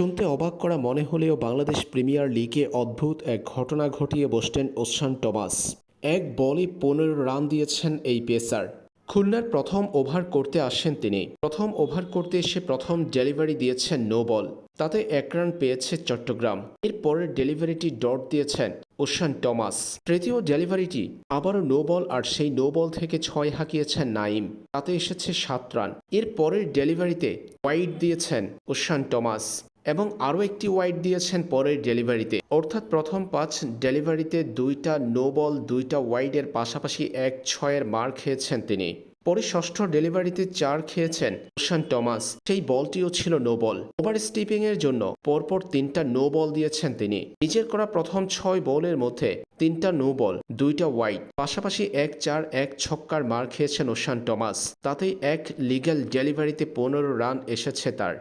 শুনতে অবাক করা মনে হলেও বাংলাদেশ প্রিমিয়ার লিগে অদ্ভুত এক ঘটনা ঘটিয়ে বসলেন ওসান টমাস এক বলে পনেরো রান দিয়েছেন এই পেসার। খুলনার প্রথম ওভার করতে আসেন তিনি। প্রথম ওভার করতে এসে প্রথম ডেলিভারি দিয়েছেন নো বল। তাতে এক রান পেয়েছে চট্টগ্রাম। এর পরের ডেলিভারিটি ডট দিয়েছেন ওশান টমাস তৃতীয় ডেলিভারিটি, আবারও নো বল আর সেই নো বল থেকে ছয় হাঁকিয়েছেন নাইম। তাতে এসেছে সাত রান। এর পরের ডেলিভারিতে ওয়াইড দিয়েছেন ওশান টমাস এবং আরও একটি ওয়াইড দিয়েছেন পরের ডেলিভারিতে। অর্থাৎ প্রথম পাঁচ ডেলিভারিতে দুইটা নো বল দুইটা ওয়াইডের পাশাপাশি এক ছয়ের মার খেয়েছেন তিনি। পরে ষষ্ঠ ডেলিভারিতে চার খেয়েছেন ওশান টমাস। সেই বলটিও ছিল নো বল ওভার স্টিপিং এর জন্য পরপর তিনটা নো বল দিয়েছেন তিনি। নিজের করা প্রথম ছয় বলের মধ্যে তিনটা নো বল দুইটা ওয়াইড, পাশাপাশি এক চার, এক ছক্কার মার খেয়েছেন ওশান টমাস। তাতেই এক লিগ্যাল ডেলিভারিতে পনেরো রান এসেছে তার।